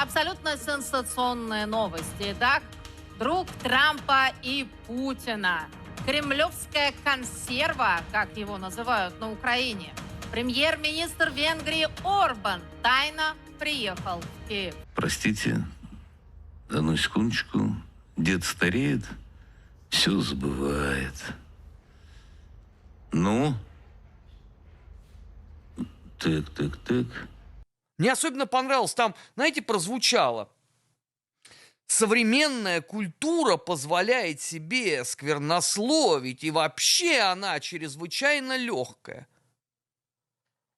абсолютно сенсационные новости. Итак, друг Трампа и Путина. Кремлевская консерва, как его называют на Украине. Премьер-министр Венгрии Орбан тайно приехал в Киев. Простите, одну секундочку. Дед стареет, все забывает. Ну? Так, так, так. Мне особенно понравилось, там, знаете, прозвучало. Современная культура позволяет себе сквернословить, и вообще она чрезвычайно легкая.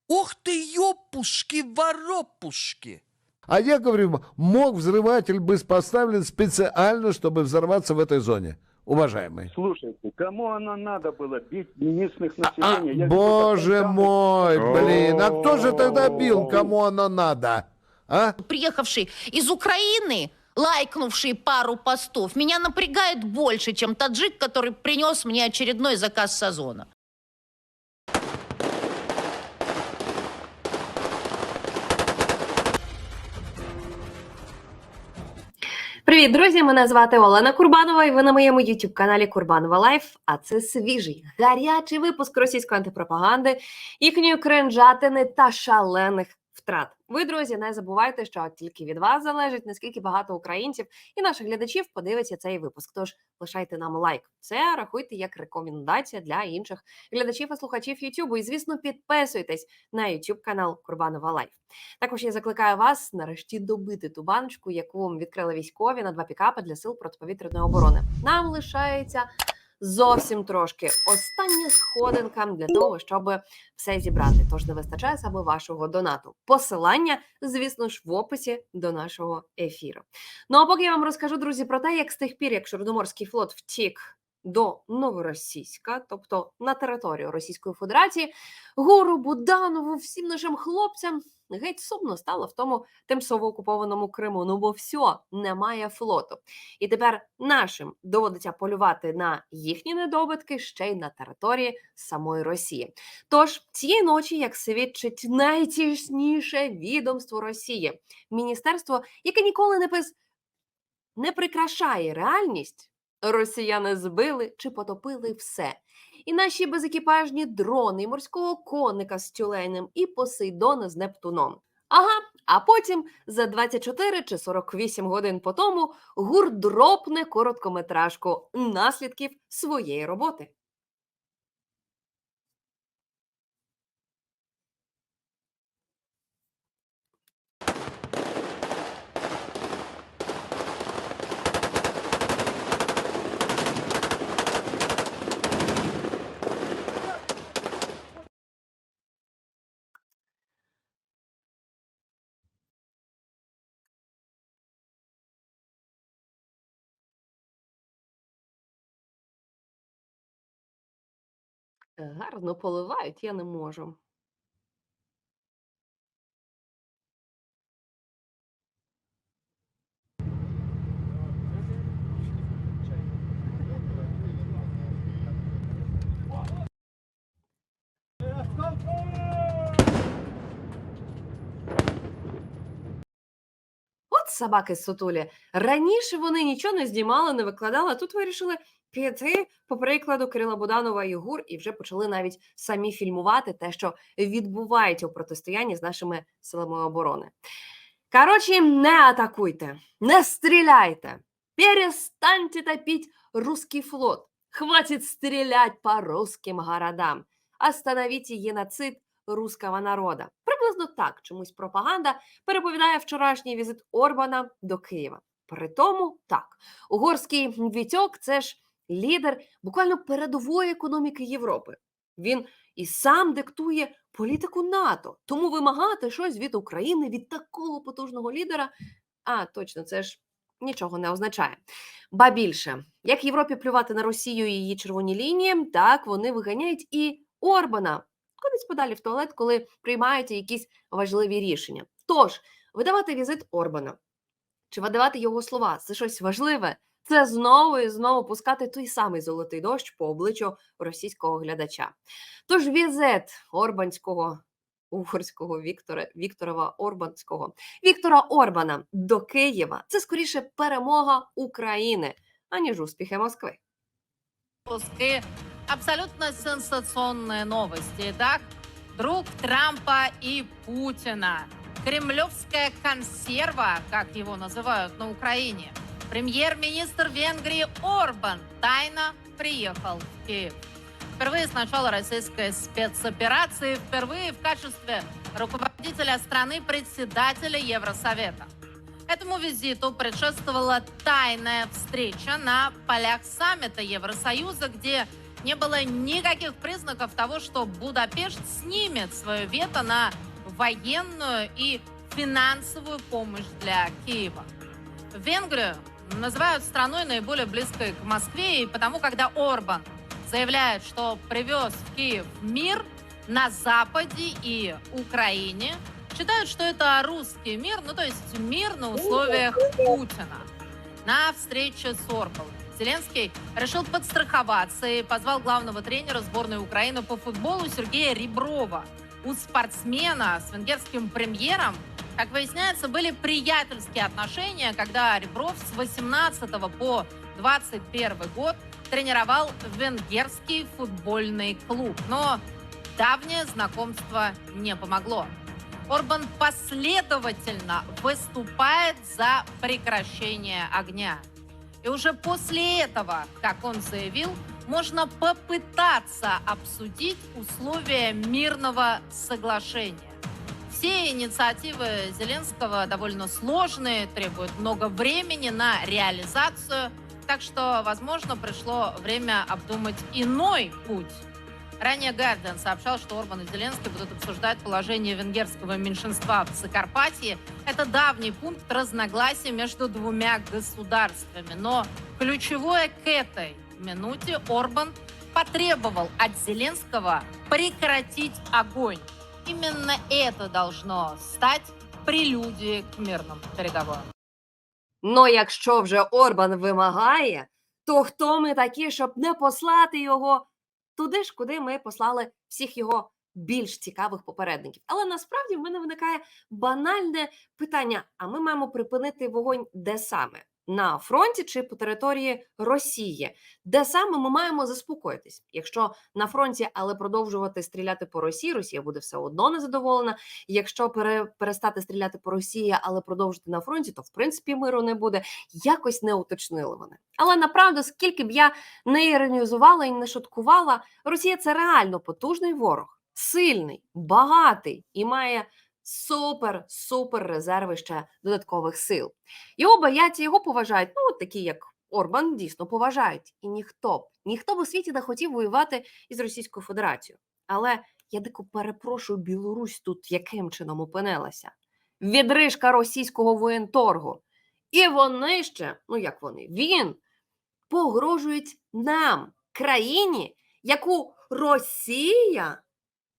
Ох ты, ёпушки-воропушки! А я говорю, мог взрыватель быть поставлен специально, чтобы взорваться в этой зоне, уважаемый. Слушайте, кому оно надо было бить местных А, населения? Я боже вижу, мой, блин, а кто же тогда бил, О. кому оно надо? А? приехавший из Украины, лайкнувший пару постов, меня напрягает больше, чем таджик, который принес мне очередной заказ с Привіт, друзі! Мене звати Олена Курбанова, і ви на моєму youtube каналі Курбанова Лайф. А це свіжий гарячий випуск російської антипропаганди, їхньої кринжатини та шалених втрат. Ви, друзі, не забувайте, що тільки від вас залежить наскільки багато українців і наших глядачів подивиться цей випуск. Тож лишайте нам лайк. Це рахуйте як рекомендація для інших глядачів і слухачів Ютубу. І звісно, підписуйтесь на YouTube канал Курбанова Лайф. Також я закликаю вас нарешті добити ту баночку, яку відкрили військові на два пікапи для сил протиповітряної оборони. Нам лишається зовсім трошки остання сходинка для того, щоб все зібрати. Тож не вистачає саме вашого донату. Посилання, звісно ж, в описі до нашого ефіру. Ну а поки я вам розкажу, друзі, про те, як з тих пір, як Чорноморський флот втік до Новоросійська, тобто на територію Російської Федерації, Гуру Буданову, всім нашим хлопцям геть сумно стало в тому тимчасово окупованому Криму. Ну бо все, немає флоту. І тепер нашим доводиться полювати на їхні недобитки ще й на території самої Росії. Тож цієї ночі, як свідчить найтісніше відомство Росії, міністерство, яке ніколи не пис не прикрашає реальність. Росіяни збили чи потопили все. І наші безекіпажні дрони, і морського коника з тюленем, і Посейдона з Нептуном. Ага, а потім за 24 чи 48 годин по тому гур дропне короткометражку наслідків своєї роботи. Гарно поливають, я не можу. От собаки сутулі. Раніше вони нічого не знімали, не викладали, а тут вирішили піти по прикладу Кирила Буданова і ГУР і вже почали навіть самі фільмувати те, що відбувається у протистоянні з нашими силами оборони. Коротше, не атакуйте, не стріляйте, перестаньте топить русский флот. Хватит стрелять по русским городам. Остановите геноцид русского народа. Приблизно так чомусь пропаганда переповідає вчорашній візит Орбана до Києва. При тому так, угорський Вітьок це ж лідер буквально передової економіки Європи. Він і сам диктує політику НАТО. Тому вимагати щось від України від такого потужного лідера. А точно, це ж нічого не означає. Ба більше, як Європі плювати на Росію і її червоні лінії, так вони виганяють і Орбана кудись подалі в туалет, коли приймаються якісь важливі рішення. Тож, видавати візит Орбана чи видавати його слова це щось важливе. Це знову і знову пускати той самий золотий дощ по обличчю російського глядача. Тож візит орбанського угорського Віктора Вікторова Орбанського Віктора Орбана до Києва це скоріше перемога України, аніж успіхи Москви. выпуске абсолютно сенсационные новости. Итак, друг Трампа и Путина. Кремлевская консерва, как его называют на Украине. Премьер-министр Венгрии Орбан тайно приехал в Киев. Впервые с начала российской спецоперации, впервые в качестве руководителя страны председателя Евросовета. Этому визиту предшествовала тайная встреча на полях саммита Евросоюза, где не было никаких признаков того, что Будапешт снимет свое вето на военную и финансовую помощь для Киева. Венгрию называют страной наиболее близкой к Москве, и потому, когда Орбан заявляет, что привез в Киев мир на Западе и Украине, считают, что это русский мир, ну то есть мир на условиях Путина. На встрече с Орбаном Зеленский решил подстраховаться и позвал главного тренера сборной Украины по футболу Сергея Реброва. У спортсмена с венгерским премьером, как выясняется, были приятельские отношения, когда Ребров с 18 по 21 год тренировал венгерский футбольный клуб. Но давнее знакомство не помогло. Орбан последовательно выступает за прекращение огня. И уже после этого, как он заявил, можно попытаться обсудить условия мирного соглашения. Все инициативы Зеленского довольно сложные, требуют много времени на реализацию, так что, возможно, пришло время обдумать иной путь. Ранее Гардиан сообщал, что Орбан и Зеленский будут обсуждать положение венгерского меньшинства в Закарпатье. Это давний пункт разногласий между двумя государствами. Но ключевое к этой минуте Орбан потребовал от Зеленского прекратить огонь. Именно это должно стать прелюдией к мирным переговорам. Ну, якщо вже Орбан вимагає, то хто ми такі, щоб не послати його туди ж, куди ми послали всіх його більш цікавих попередників? Але насправді в мене виникає банальне питання: а ми маємо припинити вогонь де саме? На фронті чи по території Росії, де саме ми маємо заспокоїтись? Якщо на фронті, але продовжувати стріляти по Росії, Росія буде все одно незадоволена. Якщо пере, перестати стріляти по Росії, але продовжити на фронті, то в принципі миру не буде. Якось не уточнили вони. Але направду, скільки б я не іронізувала і не шуткувала, Росія це реально потужний ворог, сильний, багатий і має супер супер резерви ще додаткових сил. Його бояться, його поважають. Ну, от такі як Орбан, дійсно поважають. І ніхто б ніхто б у світі не хотів воювати із Російською Федерацією. Але я дико перепрошую, Білорусь тут яким чином опинилася? Відрижка російського воєнторгу. І вони ще, ну як вони, він погрожують нам, країні, яку Росія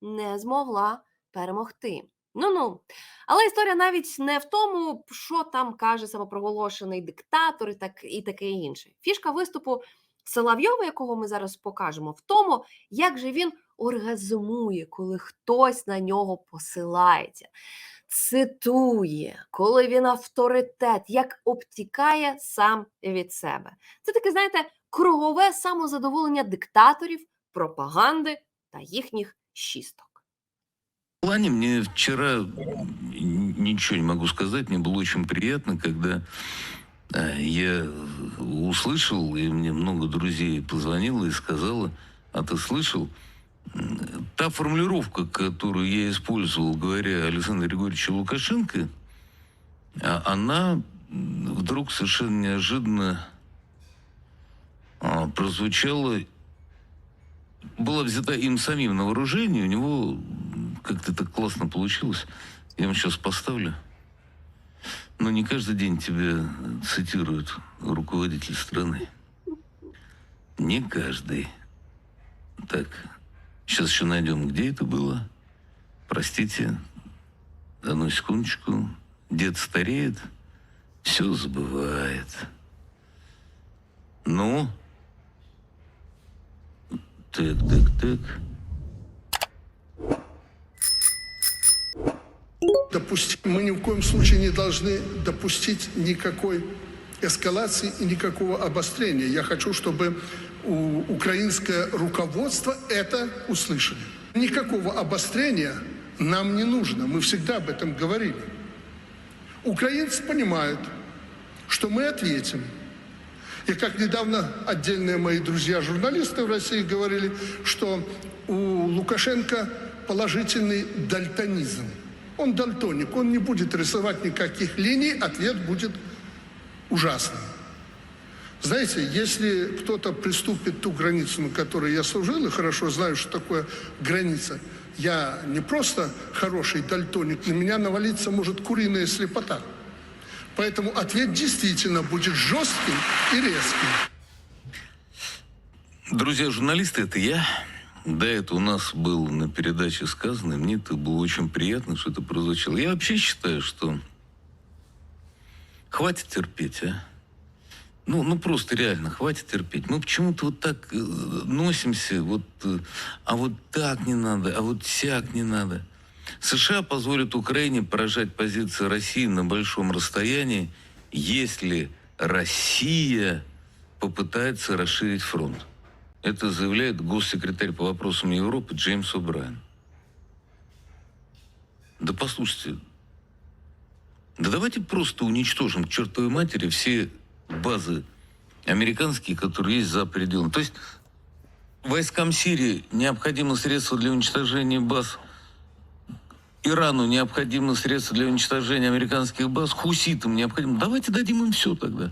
не змогла перемогти. Ну ну, але історія навіть не в тому, що там каже самопроголошений диктатор і так і таке інше. Фішка виступу Соловйова, якого ми зараз покажемо, в тому, як же він оргазмує, коли хтось на нього посилається, цитує, коли він авторитет, як обтікає сам від себе. Це таке, знаєте, кругове самозадоволення диктаторів, пропаганди та їхніх шісток. Плане мне вчера ничего не могу сказать. Мне было очень приятно, когда э, я услышал, и мне много друзей позвонило и сказала, а ты слышал? Та формулировка, которую я использовал, говоря о Александре Григорьевиче Лукашенко, а- она вдруг совершенно неожиданно а, прозвучала была взята им самим на вооружение, у него как-то так классно получилось. Я вам сейчас поставлю. Но не каждый день тебя цитирует руководитель страны. Не каждый. Так, сейчас еще найдем, где это было. Простите, одну секундочку. Дед стареет, все забывает. Ну, так, так, так. допустить. Мы ни в коем случае не должны допустить никакой эскалации и никакого обострения. Я хочу, чтобы у- украинское руководство это услышали. Никакого обострения нам не нужно. Мы всегда об этом говорили. Украинцы понимают, что мы ответим. И как недавно отдельные мои друзья-журналисты в России говорили, что у Лукашенко положительный дальтонизм. Он дальтоник, он не будет рисовать никаких линий, ответ будет ужасным. Знаете, если кто-то приступит ту границу, на которой я служил, и хорошо знаю, что такое граница, я не просто хороший дальтоник, на меня навалиться может куриная слепота. Поэтому ответ действительно будет жестким и резким. Друзья журналисты, это я. Да, это у нас был на передаче сказано, и мне это было очень приятно, что это прозвучало. Я вообще считаю, что хватит терпеть, а. Ну, ну просто реально, хватит терпеть. Мы почему-то вот так э, носимся, вот, э, а вот так не надо, а вот сяк не надо. США позволят Украине поражать позиции России на большом расстоянии, если Россия попытается расширить фронт. Это заявляет госсекретарь по вопросам Европы Джеймс О'Брайен. Да послушайте, да давайте просто уничтожим к чертовой матери все базы американские, которые есть за пределами. То есть войскам Сирии необходимы средства для уничтожения баз, Ирану необходимы средства для уничтожения американских баз, хуситам необходимо. Давайте дадим им все тогда.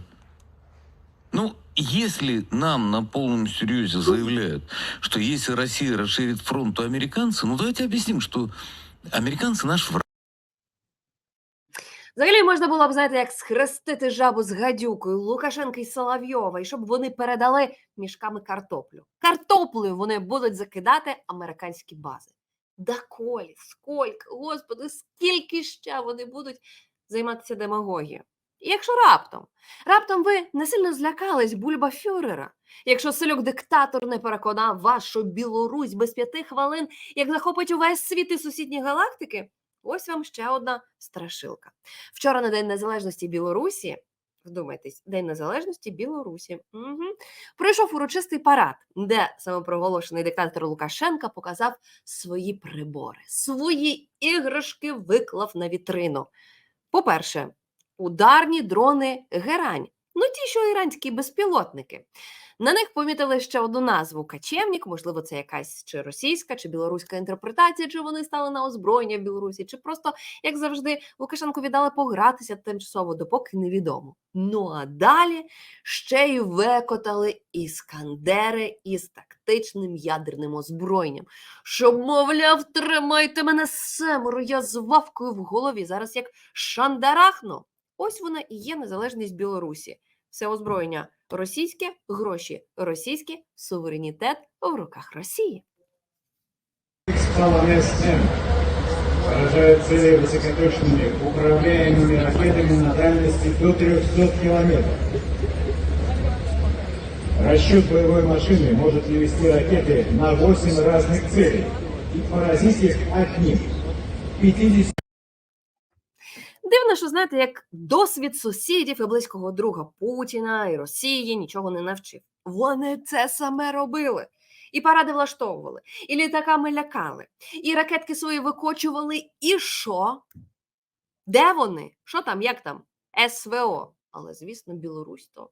Ну, если нам на полном серьезе заявляют, что если Россия расширит фронт, то американцы, ну давайте объясним, что американцы наш враг. Взагалі можна було б, знаєте, як схрестити жабу з гадюкою Лукашенка і Соловйова, і щоб вони передали мішками картоплю. Картоплею вони будуть закидати американські бази. Да колі, скільки, господи, скільки ще вони будуть займатися демагогією? І якщо раптом, раптом ви не сильно злякались бульба Фюрера, якщо селюк диктатор не переконав вас, що Білорусь без п'яти хвилин, як захопить увесь світ і сусідні галактики, ось вам ще одна страшилка. Вчора на День Незалежності Білорусі, вдумайтесь, День Незалежності Білорусі, угу. пройшов урочистий парад, де самопроголошений диктатор Лукашенка показав свої прибори, свої іграшки виклав на вітрину. По-перше, ударні дрони Герань. Ну, ті, що іранські безпілотники. На них помітили ще одну назву Качевнік, можливо, це якась чи російська, чи білоруська інтерпретація, чи вони стали на озброєння в Білорусі, чи просто, як завжди, Лукашенку віддали погратися тимчасово, допоки невідомо. Ну а далі ще й викотали іскандери із тактичним ядерним озброєнням. Щоб, мовляв, тримайте мене семеро, я з вавкою в голові. Зараз як шандарахну. Ось вона і є незалежність Білорусі. Все озброєння російське, гроші російські, суверенітет в руках Росії. стала СМ. Поражает цели высокоточными управляемыми ракетами на дальности до 300 километров. Расчет боевой машины может навести ракеты на 8 разных целей и поразить их одним. 50 Дивно, що знаєте, як досвід сусідів і близького друга Путіна і Росії нічого не навчив. Вони це саме робили. І паради влаштовували, і літаками лякали, і ракетки свої викочували. І що? Де вони? Що там, як там? СВО. Але, звісно, Білорусь то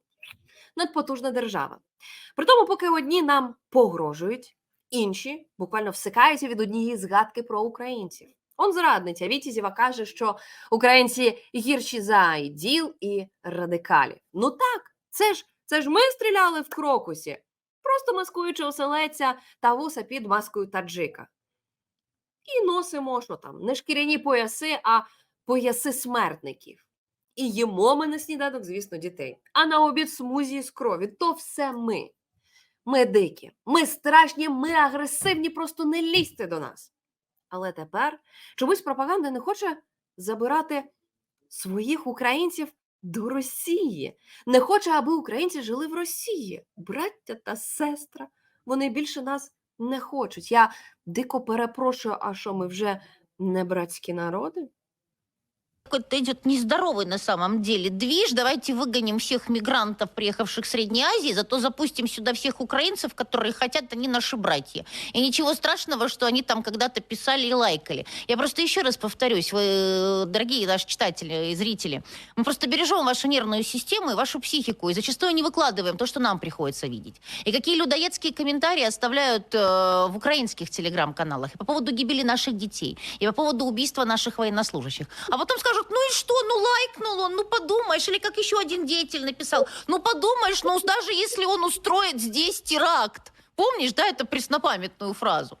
надпотужна держава. При тому, поки одні нам погрожують, інші буквально всикаються від однієї згадки про українців. Он зрадниця Вітізєва каже, що українці гірші за іділ і радикалів. Ну так, це ж це ж ми стріляли в крокусі, просто маскуючи оселеця та вуса під маскою таджика. І носимо, що там, не шкіряні пояси, а пояси смертників. І їмо ми на сніданок, звісно, дітей. А на обід смузі з крові то все ми. Ми дикі, ми страшні, ми агресивні, просто не лізьте до нас. Але тепер чомусь пропаганда не хоче забирати своїх українців до Росії. Не хоче, аби українці жили в Росії. Браття та сестра. Вони більше нас не хочуть. Я дико перепрошую, а що ми вже не братські народи? Какой-то идет нездоровый на самом деле движ. Давайте выгоним всех мигрантов, приехавших с Средней Азии, зато запустим сюда всех украинцев, которые хотят, они наши братья. И ничего страшного, что они там когда-то писали и лайкали. Я просто еще раз повторюсь, вы, дорогие наши читатели и зрители, мы просто бережем вашу нервную систему и вашу психику, и зачастую не выкладываем то, что нам приходится видеть. И какие людоедские комментарии оставляют э, в украинских телеграм-каналах и по поводу гибели наших детей, и по поводу убийства наших военнослужащих. А потом скажут, ну и что, ну лайкнул он, ну подумаешь, или как еще один деятель написал, ну подумаешь, ну даже если он устроит здесь теракт. Помнишь, да, это преснопамятную фразу?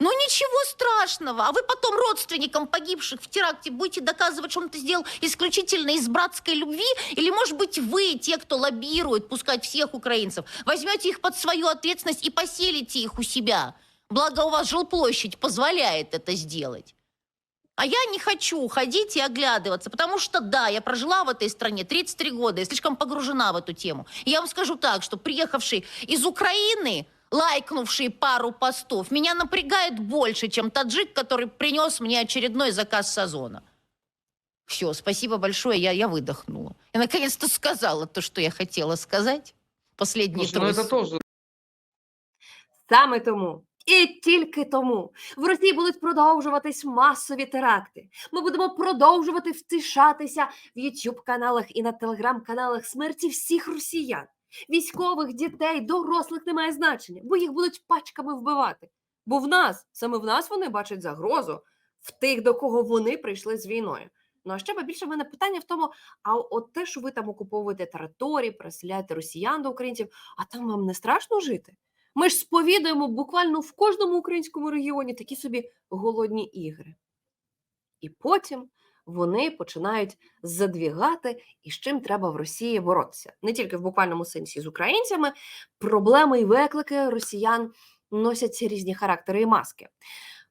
Ну ничего страшного, а вы потом родственникам погибших в теракте будете доказывать, что он это сделал исключительно из братской любви? Или, может быть, вы, те, кто лоббирует пускать всех украинцев, возьмете их под свою ответственность и поселите их у себя? Благо у вас жилплощадь позволяет это сделать. А я не хочу уходить и оглядываться, потому что, да, я прожила в этой стране 33 года, я слишком погружена в эту тему. И я вам скажу так, что приехавший из Украины, лайкнувший пару постов, меня напрягает больше, чем таджик, который принес мне очередной заказ сезона. Все, спасибо большое, я, я выдохнула. Я наконец-то сказала то, что я хотела сказать. Последние Слушай, ну трое это тоже Саме тому. І тільки тому в Росії будуть продовжуватись масові теракти. Ми будемо продовжувати втишатися в youtube каналах і на телеграм-каналах смерті всіх росіян, військових, дітей, дорослих немає значення, бо їх будуть пачками вбивати. Бо в нас, саме в нас вони бачать загрозу в тих, до кого вони прийшли з війною. Ну а ще більше в мене питання в тому: а от те, що ви там окуповуєте території, переселяєте росіян до українців, а там вам не страшно жити? Ми ж сповідуємо буквально в кожному українському регіоні такі собі голодні ігри. І потім вони починають задвігати, і з чим треба в Росії боротися. Не тільки в буквальному сенсі з українцями, проблеми і виклики росіян носять різні характери і маски.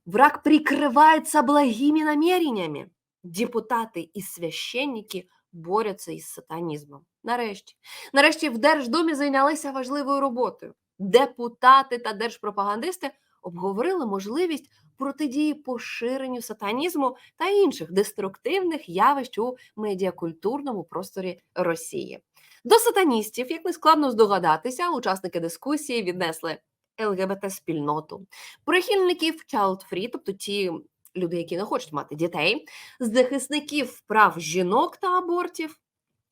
Враг прикрывается благими намерениями. Депутати і священники борються із сатанізмом. Нарешті. Нарешті в Держдумі зайнялися важливою роботою. Депутати та держпропагандисти обговорили можливість протидії поширенню сатанізму та інших деструктивних явищ у медіакультурному просторі Росії. До сатаністів, як не складно здогадатися, учасники дискусії віднесли ЛГБТ-спільноту, прихильників child-free, тобто ті люди, які не хочуть мати дітей, захисників прав жінок та абортів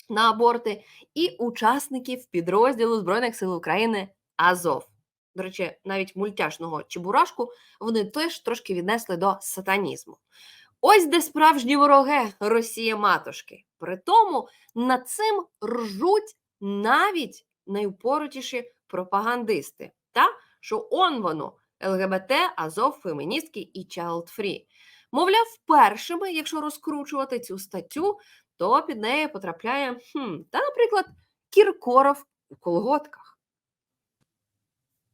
на аборти, і учасників підрозділу Збройних сил України Азов. До речі, навіть мультяшного Чебурашку вони теж трошки віднесли до сатанізму. Ось де справжні вороги Росія матушки. Притому над цим ржуть навіть найупоротіші пропагандисти. Та що он воно ЛГБТ, Азов, феміністки і child free. Мовляв, першими, якщо розкручувати цю статтю, то під неї потрапляє, хм, та, наприклад, Кіркоров у колготках.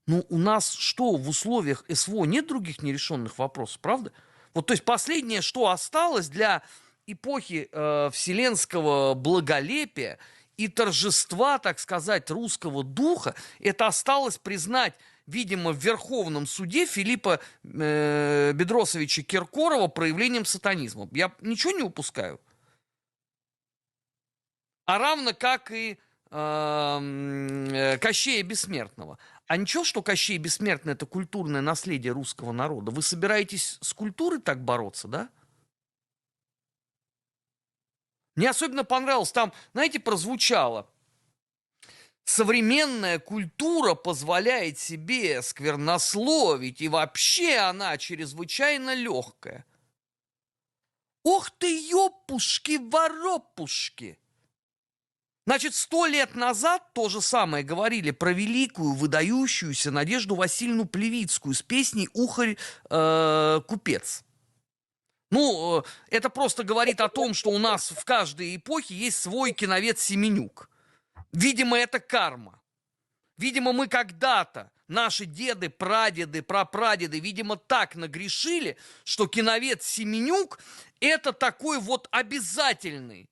Ну, у нас что, в условиях СВО нет других нерешенных вопросов, правда? Вот, то есть последнее, что осталось для эпохи э, вселенского благолепия и торжества, так сказать, русского духа, это осталось признать, видимо, в Верховном суде Филиппа э, Бедросовича Киркорова проявлением сатанизма. Я ничего не упускаю? А равно как и э, э, Кощея Бессмертного. А ничего, что Кощей Бессмертный – это культурное наследие русского народа? Вы собираетесь с культурой так бороться, да? Мне особенно понравилось, там, знаете, прозвучало. Современная культура позволяет себе сквернословить, и вообще она чрезвычайно легкая. Ох ты, ёпушки-воропушки! Значит, сто лет назад то же самое говорили про великую, выдающуюся Надежду Васильевну Плевицкую с песней «Ухарь э, купец». Ну, э, это просто говорит о том, что у нас в каждой эпохе есть свой киновед Семенюк. Видимо, это карма. Видимо, мы когда-то, наши деды, прадеды, прапрадеды, видимо, так нагрешили, что киновед Семенюк – это такой вот обязательный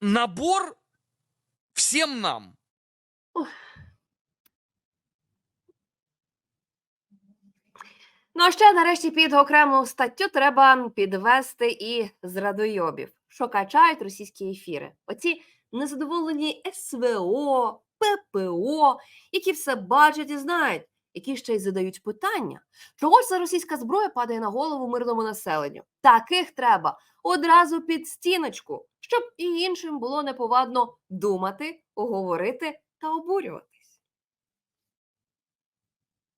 набор всем нам. Ну а ще нарешті під окрему статтю треба підвести і зрадойобів, що качають російські ефіри. Оці незадоволені СВО, ППО, які все бачать і знають, які ще й задають питання, чого ж ця російська зброя падає на голову мирному населенню. Таких треба одразу під стіночку, щоб і іншим було неповадно думати, говорити та обурюватись.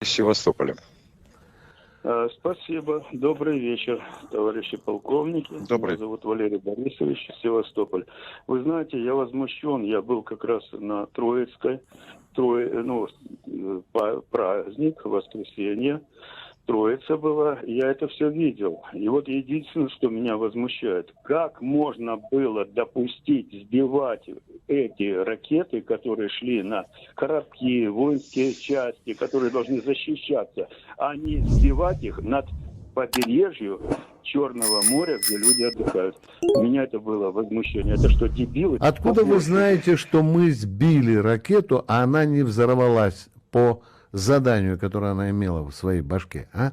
Севастополя. Э, Спасибо. Добрый вечер, товарищи полковники. Добрый. Меня зовут Валерий Борисович, Севастополь. Вы знаете, я возмущен. Я был как раз на Троицкой, Трое, ну, э, праздник, воскресенье. Троица была, я это все видел. И вот единственное, что меня возмущает, как можно было допустить сбивать эти ракеты, которые шли на корабли, воинские части, которые должны защищаться, а не сбивать их над побережью Черного моря, где люди отдыхают. Меня это было возмущение. Это что, дебилы? Откуда вы знаете, что мы сбили ракету, а она не взорвалась по заданию, которое она имела в своей башке, а?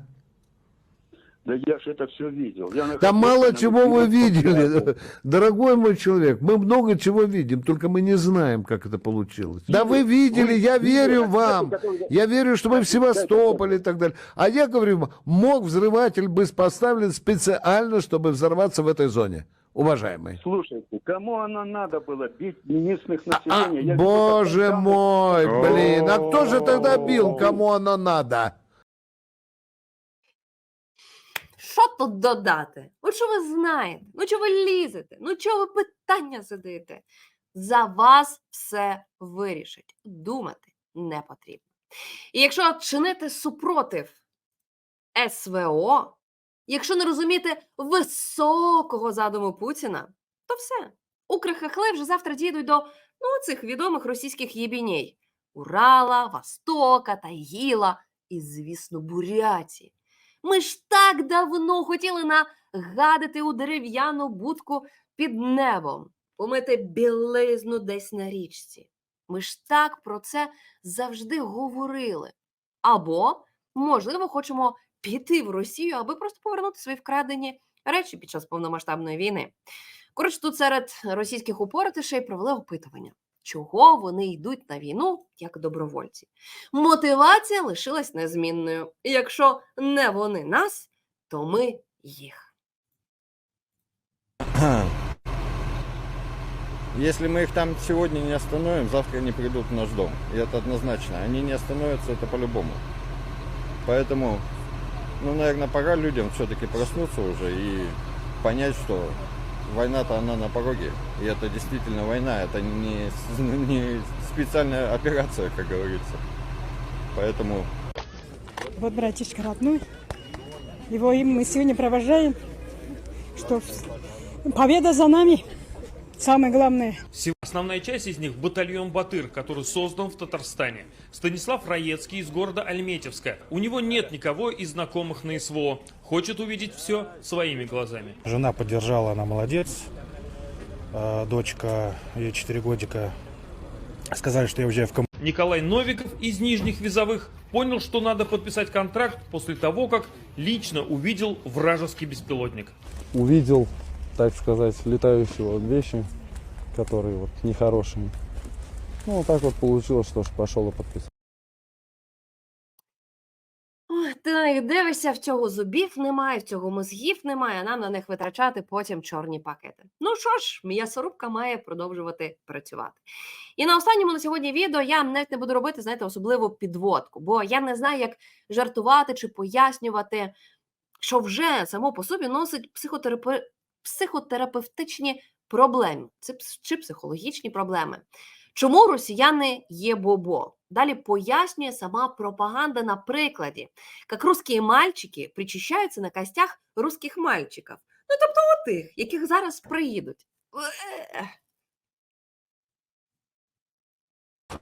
Да я же это все видел. Я Да мало чего вы видели, дорогой мой человек. Мы много чего видим, только мы не знаем, как это получилось. Да вы видели, я верю вам. Я верю, что мы в Севастополе и так далее. А я говорю, мог взрыватель быть поставлен специально, чтобы взорваться в этой зоне, уважаемый. Слушайте, кому оно надо было бить местных А, населения? Я боже где-то там- мой, блин, а кто же тогда бил, кому оно надо? Що тут додати? Ну що ви знаєте? Ну чого ви лізете? Ну чого ви питання задаєте? За вас все вирішить. Думати не потрібно. І якщо чинити супротив СВО, якщо не розуміти високого задуму Путіна, то все. Укрхахли вже завтра дійдуть до ну, цих відомих російських єбіней Урала, Востока, Тагіла і, звісно, Буряті. Ми ж так давно хотіли нагадити у дерев'яну будку під небом, помити білизну десь на річці. Ми ж так про це завжди говорили. Або, можливо, хочемо піти в Росію, аби просто повернути свої вкрадені речі під час повномасштабної війни. Коротше, тут серед російських упоротишей провели опитування, чого вони йдуть на війну як добровольці. Мотивація лишилась незмінною. І якщо не вони нас, то ми їх. Если мы их там сегодня не остановим, завтра они придут в наш дом. И это однозначно. Они не остановятся, это по-любому. Поэтому, ну, наверное, пора людям все-таки проснуться уже и понять, что война-то она на пороге. И это действительно война, это не, не специальная операция, как говорится. Поэтому Вот братишка родной. Его им мы сегодня провожаем. Что победа за нами. Самое главное. Основная часть из них – батальон «Батыр», который создан в Татарстане. Станислав Раецкий из города Альметьевска. У него нет никого из знакомых на СВО. Хочет увидеть все своими глазами. Жена поддержала, она молодец. А, Дочка, ей 4 годика. Сказали, что я уезжаю в ком... Николай Новиков из Нижних Визовых понял, что надо подписать контракт после того, как лично увидел вражеский беспилотник. Увидел, так сказать, летающего вещи, которые вот нехорошие. Ну, вот так вот получилось, что ж пошел и подписал. Ой, ти дивишся, в цього зубів немає, в цього мозгів немає, а нам на них витрачати потім чорні пакети. Ну що ж, м'ясорубка має продовжувати працювати. І на останньому на сьогодні відео я навіть не буду робити, знаєте, особливу підводку, бо я не знаю, як жартувати чи пояснювати, що вже само по собі носить психотерапе... психотерапевтичні проблеми це чи психологічні проблеми. Чому росіяни є бобо? Далі пояснює сама пропаганда на прикладі, як русські мальчики причащаються на костях русських мальчиків. Ну, тобто отих, яких зараз приїдуть.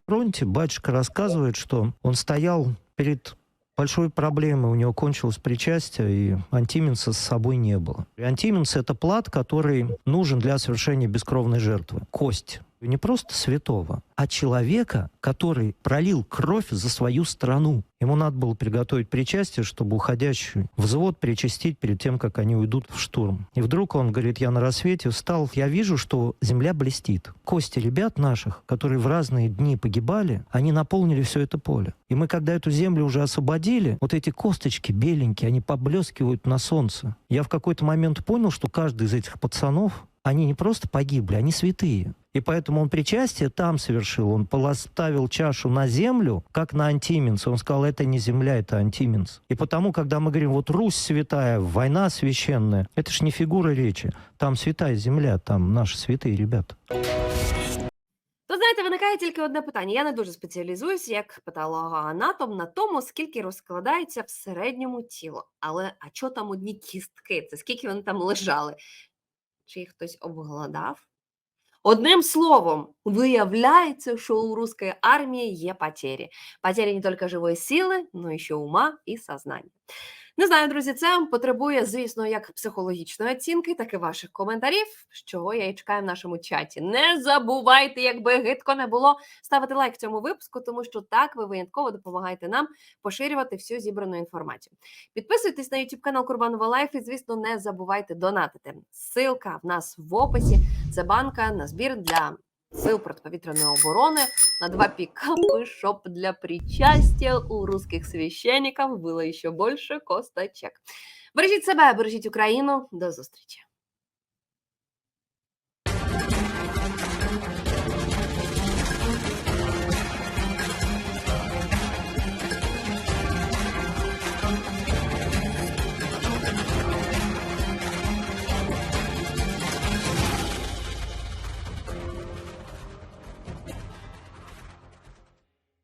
Фронте батюшка рассказывает, что он стоял перед большой проблемой, у него кончилось причастие, и антименса с собой не было. И антименс – это плат, который нужен для совершения бескровной жертвы. Кость Не просто святого, а человека, который пролил кровь за свою страну. Ему надо было приготовить причастие, чтобы уходящий взвод причастить перед тем, как они уйдут в штурм. И вдруг он говорит, я на рассвете встал, я вижу, что земля блестит. Кости ребят наших, которые в разные дни погибали, они наполнили все это поле. И мы, когда эту землю уже освободили, вот эти косточки беленькие, они поблескивают на солнце. Я в какой-то момент понял, что каждый из этих пацанов, они не просто погибли, они святые. И поэтому он причастие там совершил. Он поставил чашу на землю, как на антименс. Он сказал, это не земля, это антименс. И потому, когда мы говорим, вот Русь святая, война священная, это ж не фигура речи. Там святая земля, там наши святые ребята. То знаєте, виникає тільки одне питання. Я не дуже спеціалізуюсь як патологоанатом на тому, скільки розкладається в середньому тіло. Але а що там одні кістки? Це скільки вони там лежали? Чи їх хтось обгладав? Одним словом, виявляється, що у русської армії є потери. Потери не тільки живої сили, но й ще ума і сознання. Не знаю, друзі, це потребує, звісно, як психологічної оцінки, так і ваших коментарів, чого я і чекаю в нашому чаті. Не забувайте, якби гидко не було, ставити лайк цьому випуску, тому що так ви винятково допомагаєте нам поширювати всю зібрану інформацію. Підписуйтесь на YouTube канал Курбанова Лайф і, звісно, не забувайте донатити. Ссылка в нас в описі. Це банка на збір для сил протиповітряної оборони на два пікапи, щоб для причастя у русських священників було ще більше косточек. Бережіть себе, бережіть Україну. До зустрічі!